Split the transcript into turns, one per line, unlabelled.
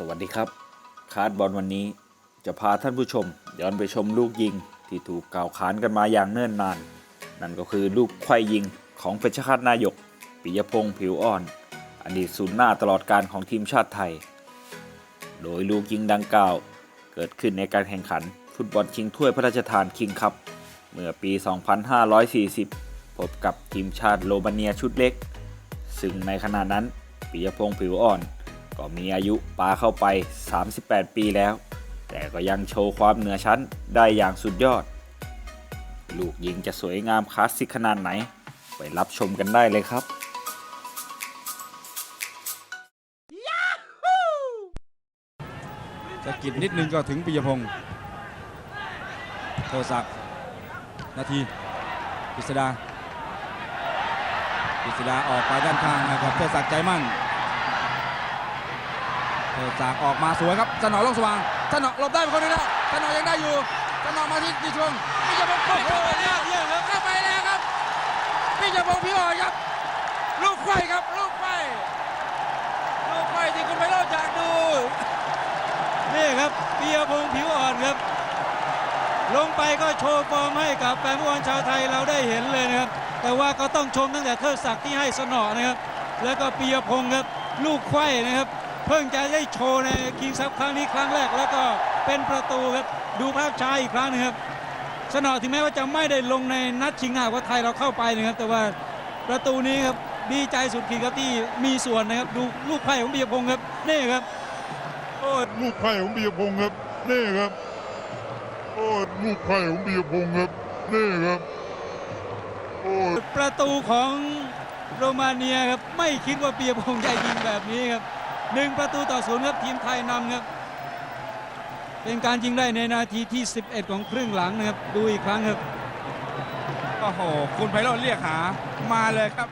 สวัสดีครับคาร์ดบอลวันนี้จะพาท่านผู้ชม ย้อนไปชมลูกยิงที่ถูกกล่าวขานกันมาอย่างเนิ่นนาน นั่นก็คือลูกไขว้ยิงของเพชรฆาตนายก ปิยพงษ์ผิวอ่อน อดีตศูนย์หน้าตลอดการของทีมชาติไทย โดยลูกยิงดังกล่าว เกิดขึ้นในการแข่งขัน ฟุตบอลชิงถ้วยพระราชทานคิงคัพเมื่อปี 2540 พบกับทีมชาติโรมาเนียชุดเล็ก ซึ่งในขณะนั้นปิยพงษ์ผิวอ่อน ก็มีอายุปาเข้าไป 38 ปีแล้ว แต่ก็ยังโชว์ความเหนือชั้นได้อย่างสุดยอด ลูกยิงจะสวยงามคลาสสิกขนาดไหน ไปรับชมกันได้เลยครับ
สะกิดนิดนึงก็ถึงปิยพงศ์เทอศักดิ์นาทีกฤษดากฤษดาออกไปด้านข้างนะครับเทอศักดิ์ใจมั่น เทอศักออกมาสวยครับสนอลงสว่างสนอหลบได้เป็นคนนึงแล้วสนอยังได้อยู่สนอมาที่ดิชวงปิยพงศ์โอ้โหเนี่ยเยี่ยมครับเข้าไปแล้วครับปิยพงศ์พี่อ่อนครับ ลูกไฟครับลูกไฟลูกไฟที่คุณไปเล่าอยากดู
นี่ครับเปียพงษ์ผิวอ่อนครับ ลงไปก็โชว์ฟอร์มให้กับแฟนฟุตบอลชาวไทยเราได้เห็นเลยนะครับ แต่ว่าก็ต้องชมตั้งแต่เทิดศักดิ์ที่ให้สนอนะครับ แล้วก็เปียพงษ์ครับลูกไขว้นะครับ เพิ่งจะได้โชว์ในคิงส์คัพครั้งนี้ครั้งแรกแล้วก็เป็นประตูครับดูภาพช้าอีกครั้งหนึงครับสนอถึงแม้ว่าจะไม่ได้ลงในนัดชิงหน้าว่าไทยเราเข้าไปนะครับ แต่ว่าประตูนี้ครับดีใจสุดขีดครับที่มีส่วนนะครับ ดูลูกไขว้ของเปียพงษ์ครับนี่ครับโอ้
ลูกไข่ของบียพงศ์ครับนี่ครับโอ้ลูกไข่ของบียพงศ์ครับนี่ครับโอ้
ประตูของโรมาเนียครับไม่คิดว่าเปียพงษ์จะยิงแบบนี้ครับ หนึ่งประตูต่อศูนย์ครับทีมไทยนำครับเป็นการยิงได้ในนาทีที่ 11 ของครึ่งหลังนะครับดูอีกครั้งครับ
โอ้โห คุณไพโรจน์เรียกหามาเลยครับ